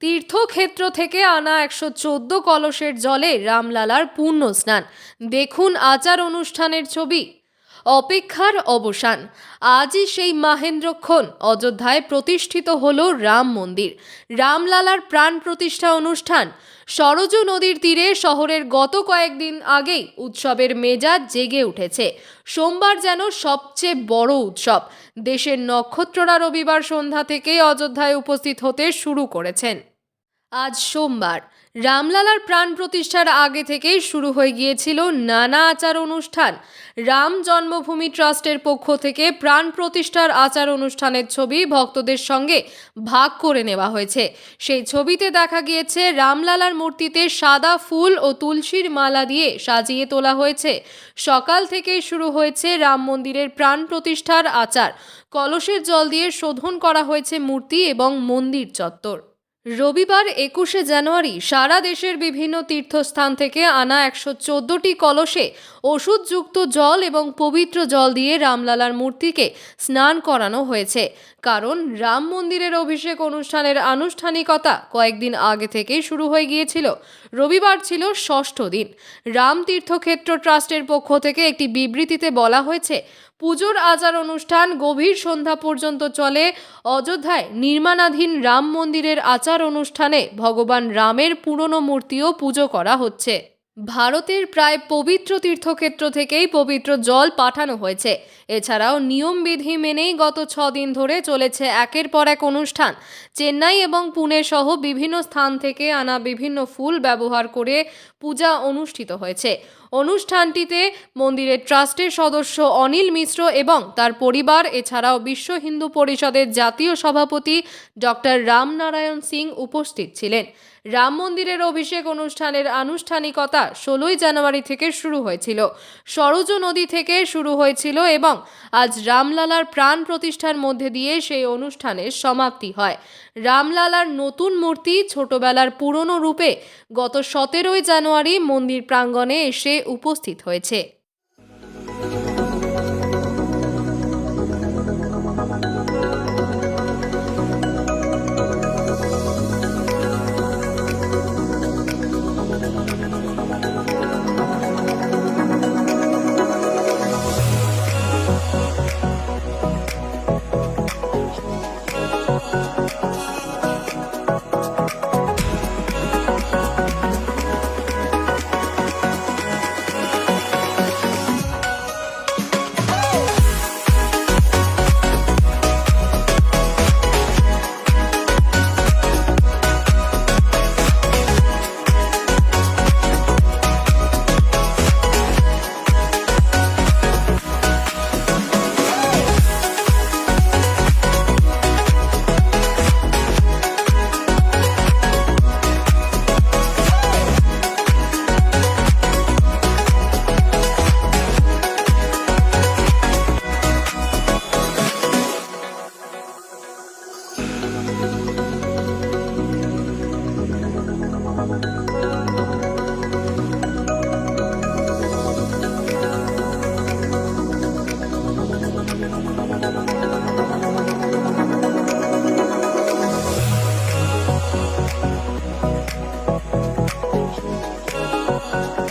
তীর্থক্ষেত্র থেকে আনা একশো চোদ্দ কলসের জলে রামলালার পূর্ণ স্নান। দেখুন আচার অনুষ্ঠানের ছবি। অপেক্ষার অবসান। আজই সেই মাহেন্দ্রক্ষণ অযোধ্যায় প্রতিষ্ঠিত হল রাম মন্দির। রামলালার প্রাণ প্রতিষ্ঠা অনুষ্ঠান সরজু নদীর তীরে শহরের গত কয়েকদিন আগেই উৎসবের মেজাজ জেগে উঠেছে। সোমবার যেন সবচেয়ে বড় উৎসব। দেশের নক্ষত্ররা রবিবার সন্ধ্যা থেকে অযোধ্যায় উপস্থিত হতে শুরু করেছেন। আজ সোমবার। রামলালার প্রাণ প্রতিষ্ঠার আগে থেকেই শুরু হয়ে গিয়েছিল নানা আচার অনুষ্ঠান। রাম জন্মভূমি ট্রাস্টের পক্ষ থেকে প্রাণ প্রতিষ্ঠার আচার অনুষ্ঠানের ছবি ভক্তদের সঙ্গে ভাগ করে নেওয়া হয়েছে। সেই ছবিতে দেখা গিয়েছে, রামলালার মূর্তিতে সাদা ফুল ও তুলসীর মালা দিয়ে সাজিয়ে তোলা হয়েছে। সকাল থেকেই শুরু হয়েছে রাম মন্দিরের প্রাণ প্রতিষ্ঠার আচার। কলসের জল দিয়ে শোধন করা হয়েছে মূর্তি এবং মন্দির চত্বর। রবিবার একুশে জানুয়ারি সারা দেশের বিভিন্ন তীর্থস্থান থেকে আনা একশো চোদ্দোটি কলসে ওষুধযুক্ত জল এবং পবিত্র জল দিয়ে রামলালার মূর্তিকে স্নান করানো হয়েছে। কারণ রাম মন্দিরের অভিষেক অনুষ্ঠানের আনুষ্ঠানিকতা কয়েকদিন আগে থেকেই শুরু হয়ে গিয়েছিল। রবিবার ছিল ষষ্ঠ দিন। রাম তীর্থক্ষেত্র ট্রাস্টের পক্ষ থেকে একটি বিবৃতিতে বলা হয়েছে পুজোর আচার অনুষ্ঠান গভীর সন্ধ্যা পর্যন্ত চলে। অযোধ্যায় নির্মাণাধীন রাম মন্দিরের আচার অনুষ্ঠানে ভগবান রামের পুরনো মূর্তিও পুজো করা হচ্ছে। ভারতের প্রায় পবিত্র তীর্থক্ষেত্র থেকেই পবিত্র জল পাঠানো হয়েছে। এছাড়াও নিয়মবিধি মেনেই গত দিন ধরে চলেছে একের পর এক অনুষ্ঠান। চেন্নাই এবং পুনে সহ বিভিন্ন স্থান থেকে আনা বিভিন্ন ফুল ব্যবহার করে পূজা অনুষ্ঠিত হয়েছে। অনুষ্ঠানটিতে মন্দিরের ট্রাস্টের সদস্য অনিল মিশ্র এবং তার পরিবার, এছাড়াও বিশ্ব হিন্দু পরিষদের জাতীয় সভাপতি ডক্টর রামনারায়ণ সিং উপস্থিত ছিলেন। রাম মন্দিরের অভিষেক অনুষ্ঠানের আনুষ্ঠানিকতা ষোলোই জানুয়ারি থেকে শুরু হয়েছিল। সরজ নদী থেকে শুরু হয়েছিল এবং আজ রামলালার প্রাণ প্রতিষ্ঠার মধ্যে দিয়ে সেই অনুষ্ঠানের সমাপ্তি হয়। রামলালার নতুন মূর্তি ছোটবেলার পুরনো রূপে গত সতেরোই জানুয়ারি মন্দির প্রাঙ্গণে এসে উপস্থিত হয়েছে।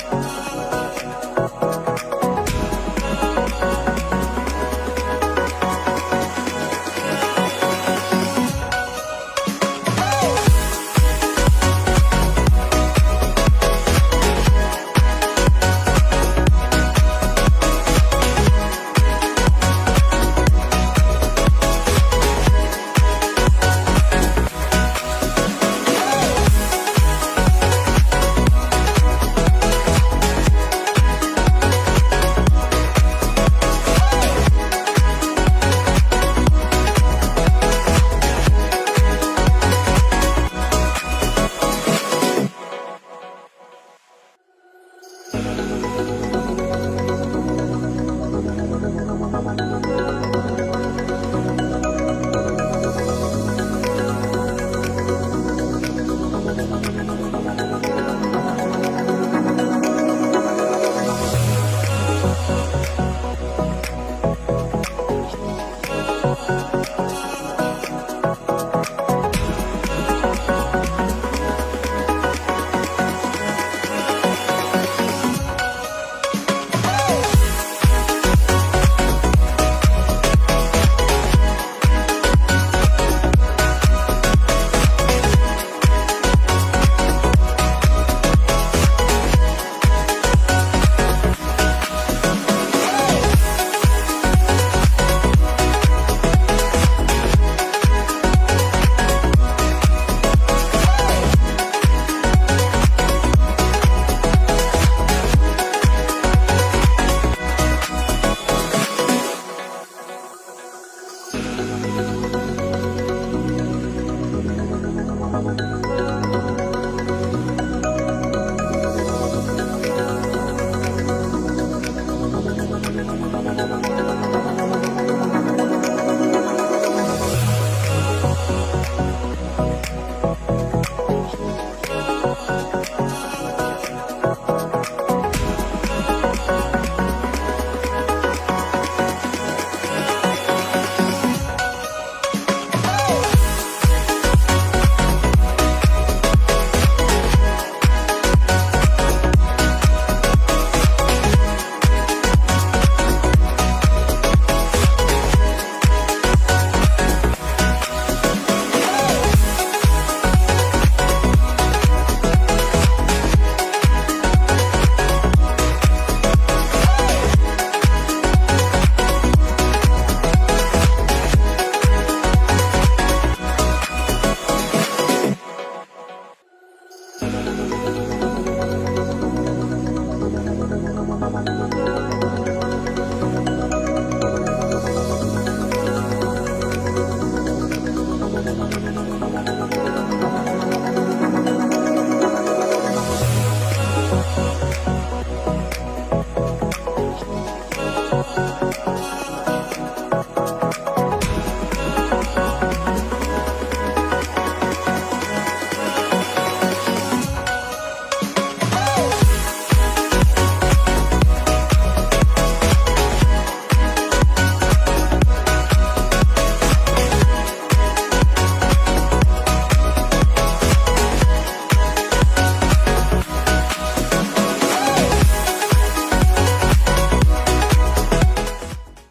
Bye.